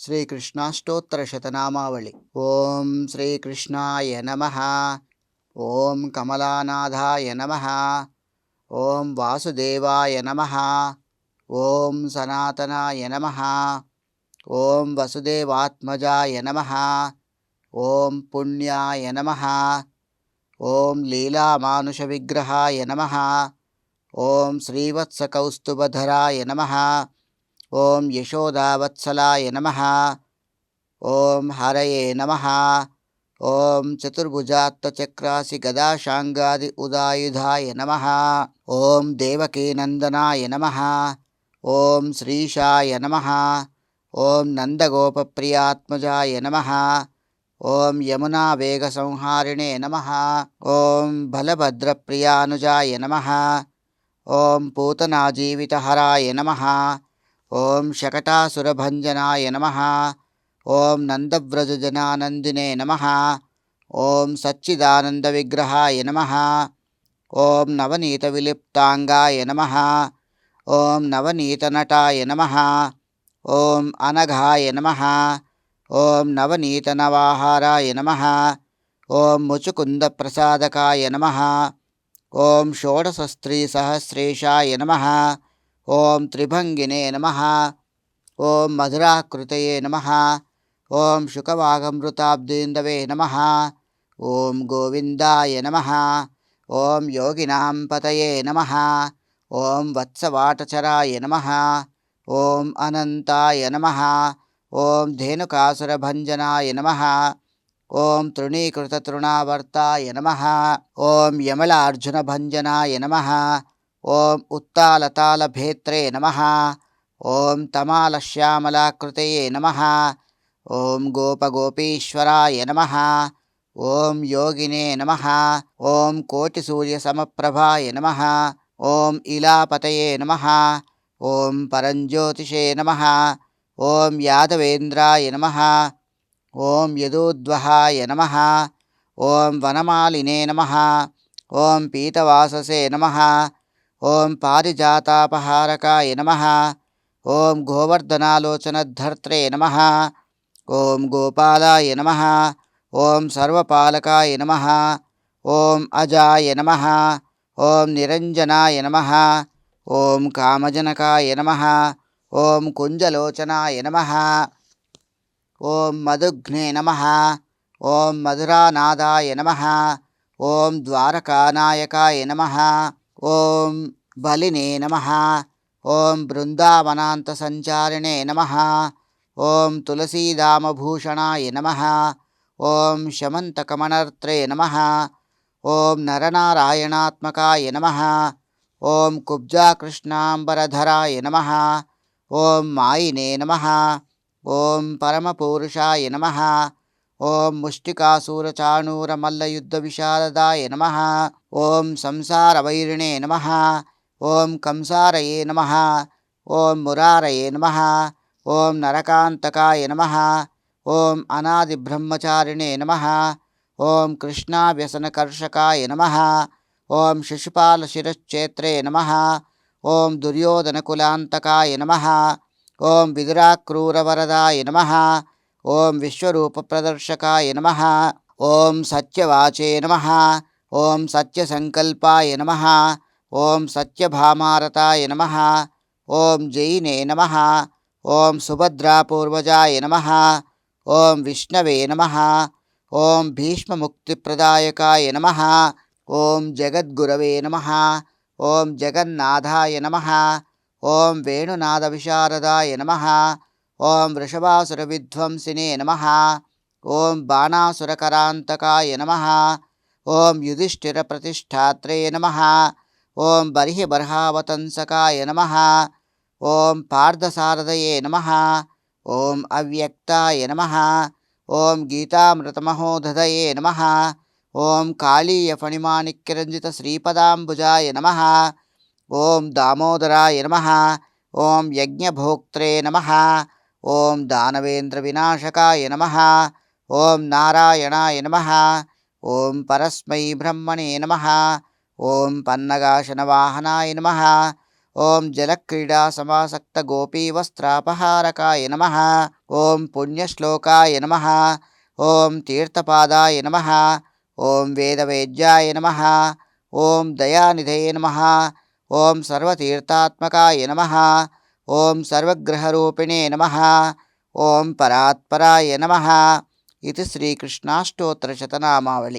శ్రీకృష్ణాష్టోత్తరశతనామావళి. ఓం శ్రీకృష్ణాయ నమ. ఓం కమలానాథాయ నమ. ఓం వాసుదేవాయ నమ. ఓం సనాతనాయ నమ. ఓం వసుదేవాత్మజాయ నమ. ఓం పుణ్యాయ నమ. ఓం లీలామానుషవిగ్రహాయ నమ. ఓం శ్రీవత్సకౌస్తుభధరాయ నమ. ఓం యశోదావత్సలాయ నమ. ఓం హరయే నమ. ఓం చతుర్భుజాత్తచక్రాసి గదాశాంగాది ఉదాయుధాయ నమ. ఓం దేవకీనందనాయ నమ. ఓం శ్రీషాయ నమ. ఓం నందగోపప్రియాత్మజాయ నమ. ఓం యమునా వేగసంహారిణే నమ. ఓం బలభద్రప్రియానుజాయ నమ. ఓం పూతనాజీవితహరాయ నమ. ఓం శకటాసురభంజనాయ నమ. ఓం నందవ్రజజనానందినే నమ. ఓం సచ్చిదానంద విగ్రహాయ నమ. ఓం నవనీత విలిప్తాంగాయ నమ. ఓం నవనీతనటాయ నమ. ఓం అనఘాయ నమ. ఓం నవనీతనవాహారాయ నమ. ఓం ముచుకుందప్రసాదకాయ నమ. ఓం షోడశస్త్రీసహస్రేషాయ నమ. ఓం త్రిభంగినే నమ. ఓం మధురాకృతయే నమ. ఓం శుకవాగమృతాబ్దీందవే నమ. ఓం గోవిందాయ నమ. ఓం యోగినాం పతయే నమ. ఓం వత్సవాటచరాయ నమ. ఓం అనంతాయ నమ. ఓం ధేనుకాసురభంజనాయ నమ. ఓం తృణీకృతతృణావర్తాయ నమ. ఓం యమలార్జునభంజనాయ నమ. ఓం ఉత్తాలతాళభేత్రే నమ ఓం తమాలశ్యామలాకృతయే నమ ఓం గోపగోపీశ్వరాయ నమ ఓం యోగినే నమ ఓం కోటిసూర్యసమప్రభాయ నమ ఓం ఇలాపతయే నమ ఓం పరంజ్యోతిషే నమ ఓం యాదవేంద్రాయ నమ ఓం యదూద్వహాయ నమ ఓం వనమాలినే నమ ఓం పీతవాససే నమ ఓం పారిజాతాపహారకాయ నమ ఓం గోవర్ధనాలోచనధర్త్రే నమ ఓం గోపాలాయ నమ ఓం సర్వపాలకాయ నమ ఓం అజాయ నమ ఓం నిరంజనాయ నమ ఓం కామజనకాయ నమ ఓం కుంజలోచనాయ నమ ఓం మధుఘ్నే నమ ఓం మధురానాదాయ నమ ఓం ద్వారకానాయకాయ నమ ఓం బలినే నమ. ఓం బృందావనాంత సంచారిణే నమ. ఓం తులసీదామభూషణాయ నమ. ఓం శమంతకమనర్త్రే నమ. ఓం నరనారాయణాత్మకాయ నమ. ఓం కుబ్జాకృష్ణాంబరధరాయ నమ. ఓం మాయినే నమ. ఓం పరమపూరుషాయ నమ. ఓం ముష్టికాసూరచాణూరమల్లయుద్ధవిశారదాయ నమ. ఓం సంసారవైరిణే నమ. ఓం కంసారయే నమ. ఓం మురారయే నమ. ఓం నరకాంతకాయ నమ. ఓం అనాదిబ్రహ్మచారిణే నమ. ఓం కృష్ణావ్యసనకర్షకాయ నమ. ఓం శిశుపాలశిరశ్చేత్రే నమ. ఓం దుర్యోధనకులాంతకాయ నమ. ఓం విదురాక్రూరవరదాయ నమ. ఓం విశ్వరూపప్రదర్శకాయ నమ ఓం సత్యవాచే నమ ఓం సత్యసంకల్పాయ నమ ఓం సత్యభామారతాయ నమ ఓం జైనే నమ ఓం సుభద్రాపూర్వజాయ నమ ఓం విష్ణవే నమ ఓం భీష్మముక్తిప్రదాయకాయ నమ ఓం జగద్గురవే నమ ఓం జగన్నాథాయ నమ ఓం వేణునాథ విశారదాయ నమ ఓం వృషభాసురవిధ్వంసినే నమ. ఓం బాణాసురకరాంతకాయ నమ. ఓం యుధిష్ఠిర ప్రతిష్టాత్రే నమ. ఓం బర్హిబర్హావతంసకాయ నమ. ఓం పార్థసారదయే నమ. ఓం అవ్యక్తాయ నమ. ఓం గీతామృతమహోదయే నమ. ఓం కాళీయఫణిమాణిక్యరంజితశ్రీపదాంబుజాయ నమ. ఓం దామోదరాయ నమ. ఓం యజ్ఞభోక్త్రే నమ. ఓం దానవేంద్ర వినాశకాయ నమ. ఓం నారాయణాయ నమ. ఓం పరస్మై బ్రహ్మణే నమ. ఓం పన్నగాశనవాహనాయ నమ. ఓం జలక్రీడా సమాసక్త గోపీవస్త్రాపహారకాయ నమ. ఓం పుణ్యశ్లోకాయ నమ. ఓం తీర్థపాదాయ నమ. ఓం వేదవేద్యాయ నమ. ఓం దయానిధయే నమ. ఓం సర్వతీర్థాత్మకాయ నమ. ఓం సర్వగ్రహరూపిణే నమ. ఓం పరాత్పరాయ నమ. ఇది శ్రీకృష్ణాష్టోత్తరశతనామావళి